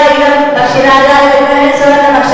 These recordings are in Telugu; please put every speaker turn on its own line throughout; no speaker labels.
ഭക്ഷ്യരാജാവ് ഭക്ഷ്യരാജാവ്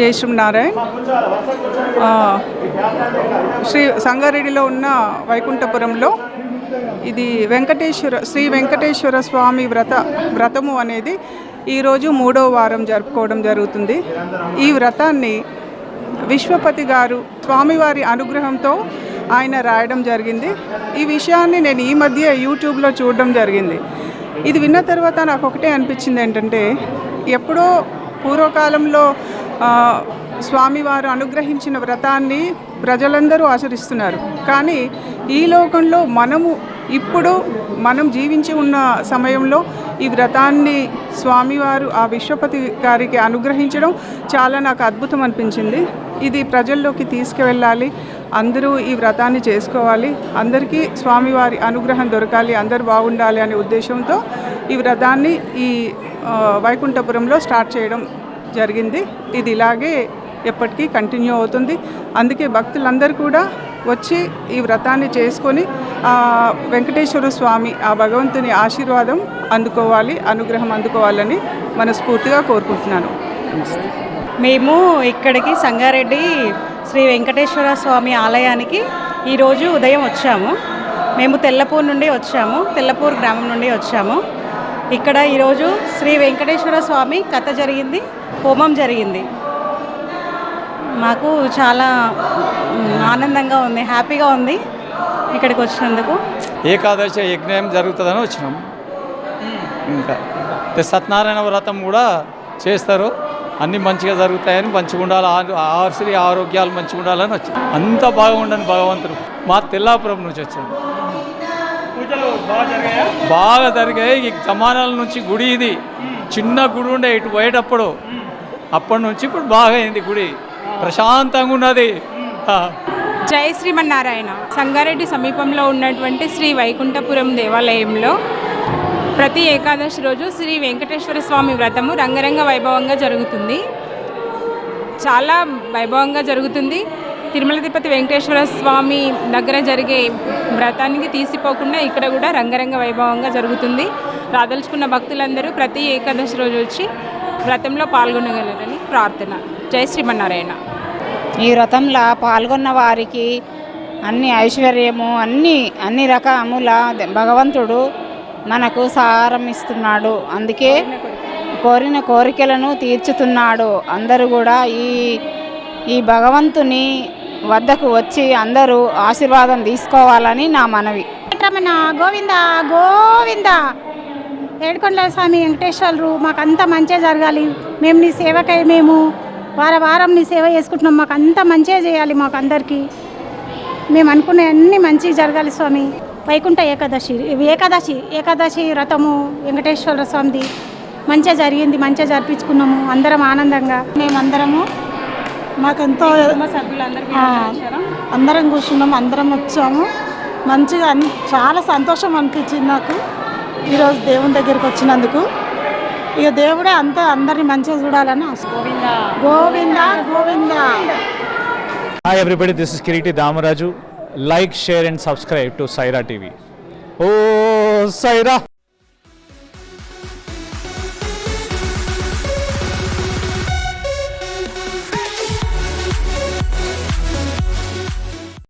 జై శ్రీనారాయణ్ శ్రీ సంగారెడ్డిలో ఉన్న వైకుంఠపురంలో ఇది వెంకటేశ్వర శ్రీ వెంకటేశ్వర స్వామి వ్రత వ్రతము అనేది ఈరోజు మూడో వారం జరుపుకోవడం జరుగుతుంది. ఈ వ్రతాన్ని విశ్వపతి గారు స్వామివారి అనుగ్రహంతో ఆయన రాయడం జరిగింది. ఈ విషయాన్ని నేను ఈ మధ్య యూట్యూబ్లో చూడడం జరిగింది. ఇది విన్న తర్వాత నాకు ఒకటే అనిపించింది ఏంటంటే ఎప్పుడో పూర్వకాలంలో స్వామివారు అనుగ్రహించిన వ్రతాన్ని ప్రజలందరూ ఆచరిస్తున్నారు. కానీ ఈ లోకంలో మనము ఇప్పుడు మనం జీవించి ఉన్న సమయంలో ఈ వ్రతాన్ని స్వామివారు ఆ విశ్వపతి గారికి అనుగ్రహించడం చాలా నాకు అద్భుతం అనిపించింది. ఇది ప్రజల్లోకి తీసుకువెళ్ళాలి. అందరూ ఈ వ్రతాన్ని చేసుకోవాలి. అందరికీ స్వామివారి అనుగ్రహం దొరకాలి. అందరు బాగుండాలి అనే ఉద్దేశంతో ఈ వ్రతాన్ని ఈ వైకుంఠపురంలో స్టార్ట్ చేయడం జరిగింది. ఇది ఇలాగే ఎప్పటికీ కంటిన్యూ అవుతుంది. అందుకే భక్తులందరూ కూడా వచ్చి ఈ వ్రతాన్ని చేసుకొని ఆ, వెంకటేశ్వర స్వామి ఆ భగవంతుని ఆశీర్వాదం అందుకోవాలి అనుగ్రహం అందుకోవాలని మనస్ఫూర్తిగా కోరుకుంటున్నాను.
మేము ఇక్కడికి సంగారెడ్డి శ్రీ వెంకటేశ్వర స్వామి ఆలయానికి ఈరోజు ఉదయం వచ్చాము. మేము తెల్లపూర్ నుండి వచ్చాము. తెల్లపూర్ గ్రామం నుండి వచ్చాము. ఇక్కడ ఈరోజు శ్రీ వెంకటేశ్వర స్వామి కథ జరిగింది హోమం జరిగింది. మాకు చాలా ఆనందంగా ఉంది హ్యాపీగా ఉంది ఇక్కడికి వచ్చినందుకు.
ఏకాదశి యజ్ఞం జరుగుతుందని వచ్చినాం. ఇంకా సత్యనారాయణ వ్రతం కూడా చేస్తారు. అన్నీ మంచిగా జరుగుతాయని మంచిగా ఉండాలి ఆ- ఆశ్రీ ఆరోగ్యాలు మంచిగా ఉండాలని వచ్చాం. అంత బాగుండని భగవంతుడు మా తెల్లాపురం నుంచి వచ్చాను బాగా జరిగాయి? బాగా ఈ జమానాల నుంచి గుడి ఇది. చిన్న గుడి ఉండే ఇటు పోయేటప్పుడు. అప్పటి నుంచి ఇప్పుడు బాగా అయింది గుడి. ప్రశాంతంగా ఉన్నది.
జై శ్రీమన్నారాయణ. సంగారెడ్డి సమీపంలో ఉన్నటువంటి శ్రీ వైకుంఠపురం దేవాలయంలో ప్రతి ఏకాదశి రోజు శ్రీ వెంకటేశ్వర స్వామి వ్రతము రంగరంగ వైభవంగా జరుగుతుంది. చాలా వైభవంగా జరుగుతుంది. తిరుమల తిరుపతి వెంకటేశ్వర స్వామి దగ్గర జరిగే వ్రతానికి తీసిపోకుండా ఇక్కడ కూడా రంగరంగ వైభవంగా జరుగుతుంది. రాదలుచుకున్న భక్తులందరూ ప్రతి ఏకాదశి రోజు వచ్చి వ్రతంలో పాల్గొనగలరని ప్రార్థన. జై శ్రీమన్నారాయణ.
ఈ వ్రతంలో పాల్గొన్న వారికి అన్ని ఐశ్వర్యము అన్ని అన్ని రకముల భగవంతుడు మనకు సారం ఇస్తున్నాడు. అందుకే కోరిన కోరికలను తీర్చుతున్నాడు. అందరూ కూడా ఈ ఈ భగవంతుని వద్దకు వచ్చి అందరూ ఆశీర్వాదం తీసుకోవాలని నా మనవి.
రమణ గోవింద గోవింద! ఏడుకొండల స్వామి వెంకటేశ్వరరు మాకు అంతా మంచిగా జరగాలి. మేము నీ సేవకై మేము వార వారం నీ సేవ చేసుకుంటున్నాం. మాకు అంతా మంచిగా చేయాలి మాకు అందరికీ మేము అనుకునే అన్ని మంచిగా జరగాలి స్వామి. వైకుంఠ ఏకాదశి ఏకాదశి ఏకాదశి వ్రతము వెంకటేశ్వర స్వామిది. మంచిగా జరిగింది మంచిగా జరిపించుకున్నాము. అందరం ఆనందంగా మేమందరము మాకెంతో అందరం కూర్చున్నాము అందరం వచ్చాము మంచిగా అన్- చాలా సంతోషం అనిపించింది నాకు ఈరోజు దేవుని దగ్గరికి వచ్చినందుకు ఇక దేవుడే అంతా అందరిని మంచిగా చూడాలని Govinda Govinda
Hi everybody, this is Kiriti Damaraju. Like, share and subscribe to Saira TV. Oh, Saira!